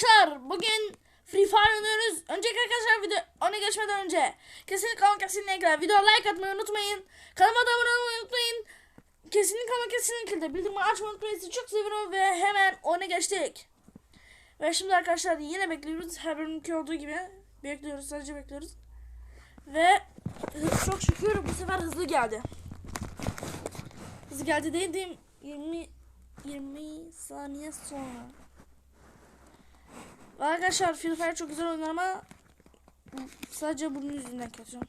arkadaşlar bugün Free Fire oynuyoruz. Önceki arkadaşlar video ona geçmeden önce kesinlikle ama kesinlikle video like atmayı unutmayın. Kanalıma da abone olmayı unutmayın. Kesinlikle ama kesinlikle bildirimi açmayı unutmayın. Sizi çok seviyorum ve hemen ona geçtik. Ve şimdi arkadaşlar yine bekliyoruz. Her bölümki olduğu gibi bekliyoruz. Sadece bekliyoruz. Ve çok şükür bu sefer hızlı geldi. Hızlı geldi dediğim 20 20 saniye sonra. Arkadaşlar Free Fire çok güzel oynar ama sadece bunun yüzünden kötü.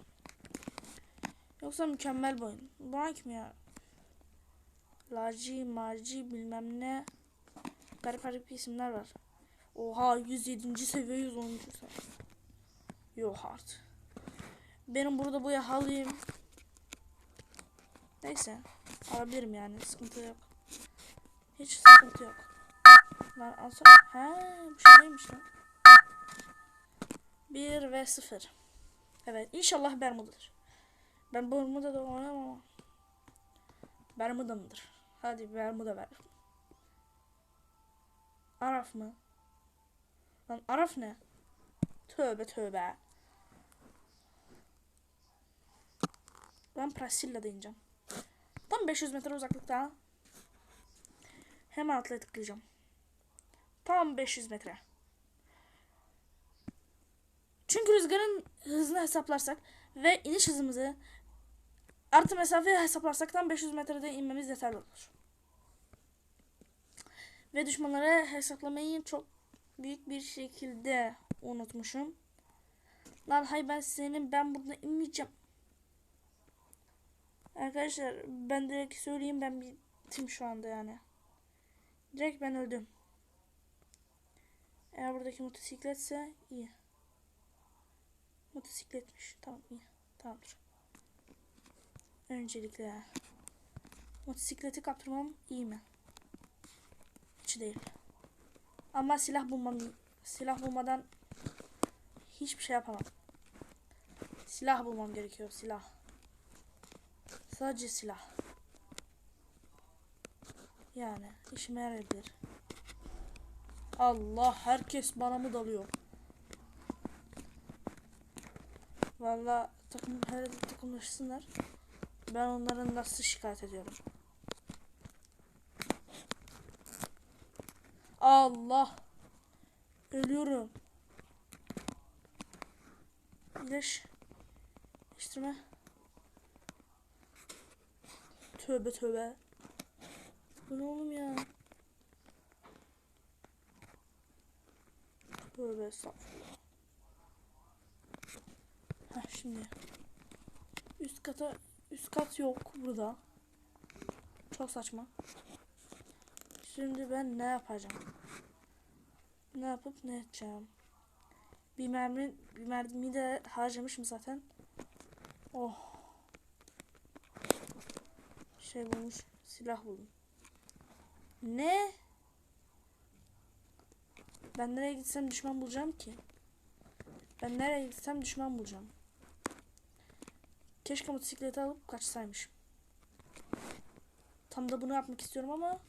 Yoksa mükemmel bir oyun. Bu hangi mi ya? Laci, Marci bilmem ne. Garip garip isimler var. Oha 107. seviye 110. seviye. Yok artık. Benim burada bu halıyım. Neyse. Alabilirim yani. Sıkıntı yok. Hiç sıkıntı yok. Lan alsana. He bu şey neymiş lan? 1 ve 0. Evet inşallah Bermuda'dır. Ben Bermuda'da oynamam ama. Bermuda mıdır? Hadi Bermuda ver. Araf mı? Lan Araf ne? Tövbe tövbe. Ben Priscilla deyineceğim. Tam 500 metre uzaklıkta. Hemen atlaya tıklayacağım. Tam 500 metre. Çünkü rüzgarın hızını hesaplarsak ve iniş hızımızı artı mesafeyi hesaplarsak tam 500 metrede inmemiz yeterli olur. Ve düşmanları hesaplamayı çok büyük bir şekilde unutmuşum. Lan hay ben senin ben burada inmeyeceğim. Arkadaşlar ben direkt söyleyeyim ben bittim şu anda yani. Direkt ben öldüm. Eğer buradaki motosikletse iyi. Motosikletmiş. Tamam iyi. Tamamdır. Öncelikle motosikleti kaptırmam iyi mi? Hiç değil. Ama silah bulmam silah bulmadan hiçbir şey yapamam. Silah bulmam gerekiyor. Silah. Sadece silah. Yani işime yarayabilir. Allah herkes bana mı dalıyor? Valla takım her takımlaşsınlar. Ben onların nasıl şikayet ediyorum. Allah. Ölüyorum. İyileş. İyileştirme. Tövbe tövbe. Bu ne oğlum ya? Tövbe estağfurullah. Heh şimdi. Üst kata üst kat yok burada. Çok saçma. Şimdi ben ne yapacağım? Ne yapıp ne edeceğim? Bir mermi bir mermi de harcamışım zaten. Oh. Şey bulmuş. Silah buldum. Ne? Ben nereye gitsem düşman bulacağım ki. Ben nereye gitsem düşman bulacağım. Keşke motosikleti alıp kaçsaymışım. Tam da bunu yapmak istiyorum ama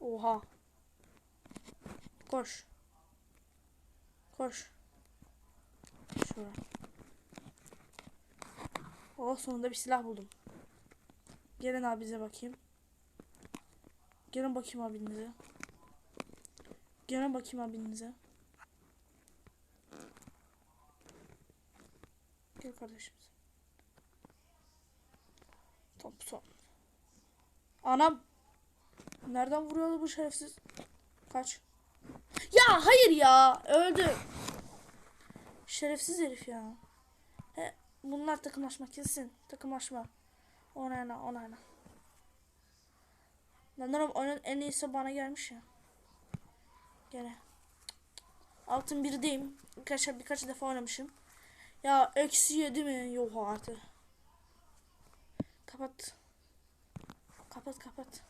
Oha. Koş. Koş. Şuraya. Oh sonunda bir silah buldum. Gelin abi bize bakayım. Gelin bakayım abinize. Gelin bakayım abinize. Gel kardeşim. Thompson. Anam. Nereden vuruyor bu şerefsiz? Kaç. Ya hayır ya. Öldü. Şerefsiz herif ya. He, bunlar takımlaşma kesin. Takımlaşma. Onayla onayla. Sanırım oyunun en iyisi bana gelmiş ya. Gene. Altın birdeyim. Birkaç, birkaç defa oynamışım. Ya eksi yedi mi? Yok artık. Kapat. Kapat kapat.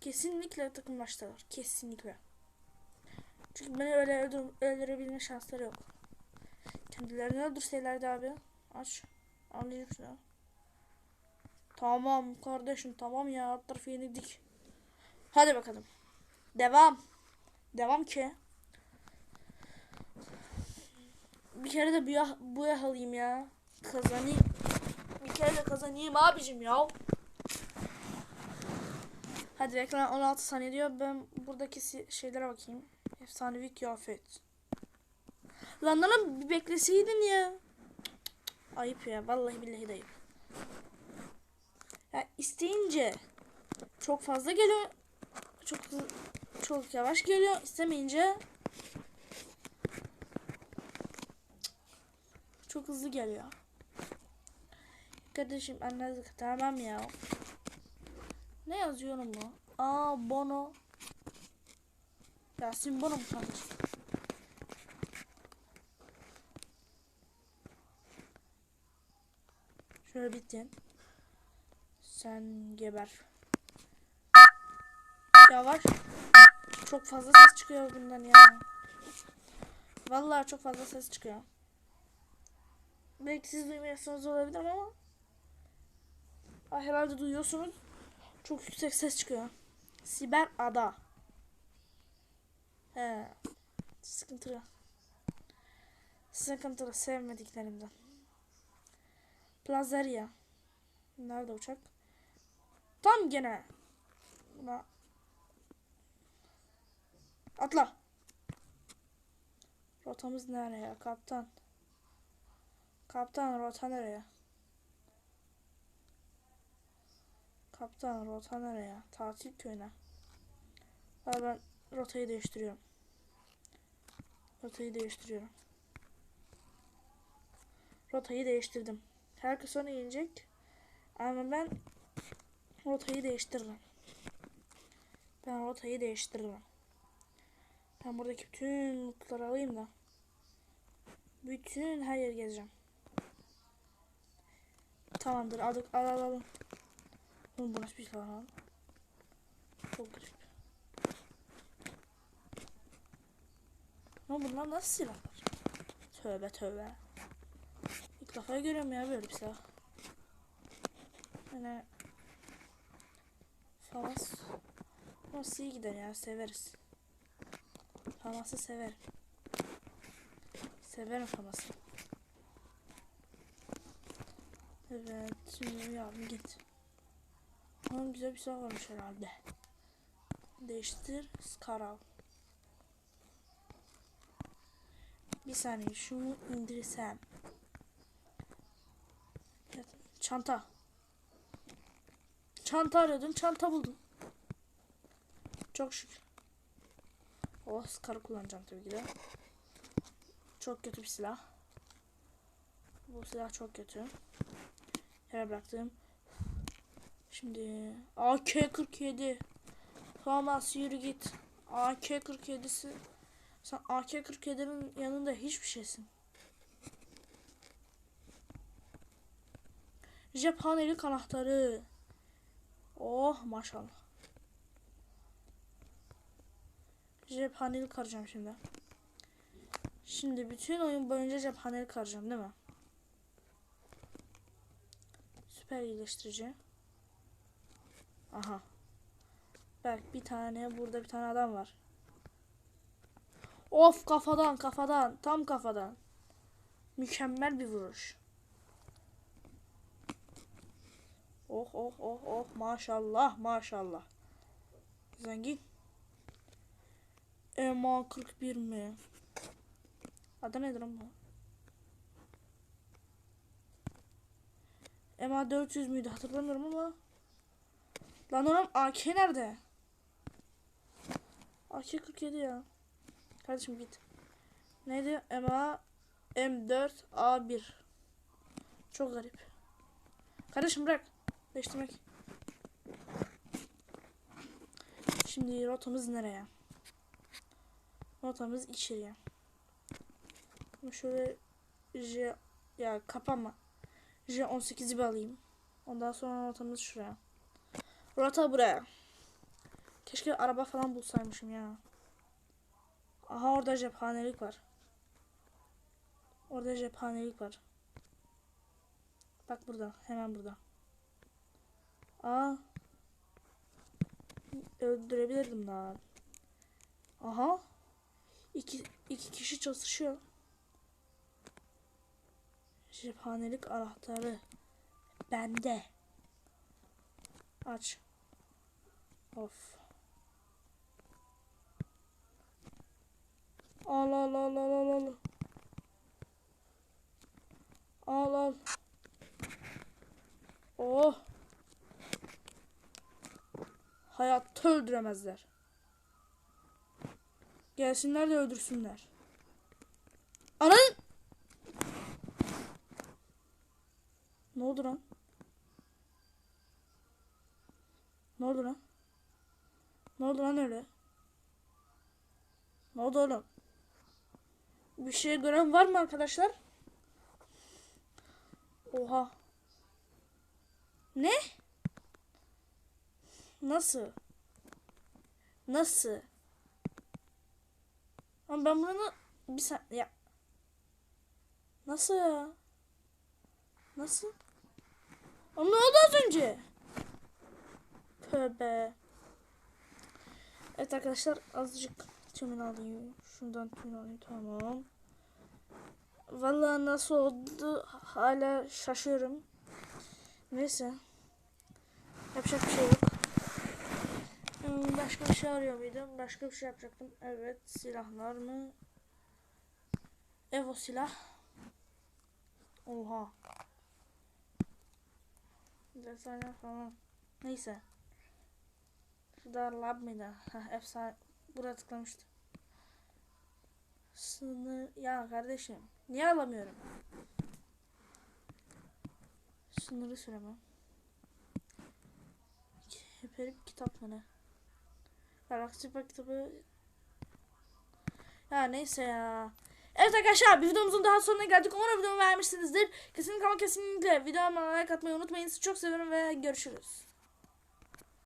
Kesinlikle takımlaştılar. Kesinlikle. Çünkü beni öyle öldür öldürebilme şansları yok. Kendilerini öldürselerdi abi. Aç. Anlayacağım şunu. Tamam kardeşim tamam ya alt tarafı yenildik. Hadi bakalım. Devam. Devam ki. Bir kere de bu bu alayım ya. Kazanayım. Bir kere de kazanayım abicim ya. Hadi ekran 16 saniye diyor. Ben buradaki şeylere bakayım. Efsanevi kıyafet. Lan lan bir bekleseydin ya. Ayıp ya. Vallahi billahi de ayıp. Ya isteyince çok fazla geliyor. Çok çok yavaş geliyor. İstemeyince çok hızlı geliyor. Kardeşim anladık. Tamam ya. Ne yazıyorum bu? Aa Bono. Yasin Bono mu kardeşim? Şöyle bittin. Sen geber. Yavaş. Çok fazla ses çıkıyor bundan ya. Vallahi çok fazla ses çıkıyor. Belki siz duymuyorsunuz olabilir ama Aa, herhalde duyuyorsunuz. Çok yüksek ses çıkıyor. Siber ada. He. Sıkıntılı. Sıkıntılı sevmediklerimden. Plazeria. Nerede uçak? Tam gene. Buna. Atla. Rotamız nereye kaptan? Kaptan rota nereye? Kaptan rota nereye? Tatil köyüne. Valla ben rotayı değiştiriyorum. Rotayı değiştiriyorum. Rotayı değiştirdim. Herkes onu inecek. Ama ben rotayı değiştiririm. Ben rotayı değiştiririm. Ben buradaki bütün mutluları alayım da. Bütün her yeri gezeceğim. Tamamdır aldık al al al. Oğlum bu nasıl bir silah lan? Çok garip. Ama bunlar nasıl silahlar? Tövbe tövbe. İlk defa görüyorum ya böyle bir silah. Yani Famas Famas iyi gider ya severiz. Famas'ı severim. Severim Famas'ı. Evet şimdi ya bir git. Tamam güzel bir silah varmış herhalde. Değiştir Skaral. Bir saniye şunu indirsem. Çanta. Çanta arıyordum. Çanta buldum. Çok şükür. Oh Scar'ı kullanacağım tabii ki de. Çok kötü bir silah. Bu silah çok kötü. Yere bıraktım. Şimdi AK-47. Famas yürü git. AK-47'si. Sen AK-47'nin yanında hiçbir şeysin. Cephanelik anahtarı. Oh maşallah. Cephanelik arayacağım şimdi. Şimdi bütün oyun boyunca cephanelik arayacağım değil mi? Süper iyileştirici. Aha. Bak bir tane burada bir tane adam var. Of kafadan kafadan tam kafadan. Mükemmel bir vuruş. Oh oh oh oh maşallah maşallah. Zengin. Ema 41 mi? Adı nedir ama? Ema 400 müydü hatırlamıyorum ama. Lan oğlum AK nerede? AK 47 ya. Kardeşim git. Neydi? Ema M4 A1. Çok garip. Kardeşim bırak. Değiştirmek. Şimdi rotamız nereye? Rotamız içeriye. Ama şöyle J ya kapanma. J18'i bir alayım. Ondan sonra rotamız şuraya. Rota buraya. Keşke araba falan bulsaymışım ya. Aha orada cephanelik var. Orada cephanelik var. Bak burada. Hemen burada. Aa. Öldürebilirdim daha. Aha. İki, iki kişi çatışıyor. Cephanelik anahtarı. Bende. Aç. Of. Al al al. Al al. Oh. Hayatta öldüremezler. Gelsinler de öldürsünler. Ananın! Ne oldu lan? Ne oldu lan? Ne oldu lan öyle? Ne oldu oğlum? Bir şey gören var mı arkadaşlar? Oha. Ne? Nasıl? Nasıl? Ama ben bunu bir sen ya Nasıl ya? Nasıl? Ama ne oldu az önce? Tövbe. Evet arkadaşlar azıcık tümün alayım. Şundan tümün alayım tamam. Vallahi nasıl oldu hala şaşıyorum. Neyse. Yapacak bir şey yok. Başka bir şey arıyor muydum? Başka bir şey yapacaktım. Evet silahlar mı? Evo silah. Oha. Desene falan. Neyse. Şurada lab mıydı? Heh, efsane. Burada tıklamıştım. Sınır... Ya kardeşim. Niye alamıyorum? Sınırı süremem. Hiperip kitap mı ne? Galaksi kitabı... Ya neyse ya. Evet arkadaşlar videomuzun daha sonuna geldik. Umarım videomu beğenmişsinizdir. Kesinlikle ama kesinlikle videoma like atmayı unutmayın. Sizi çok seviyorum ve görüşürüz.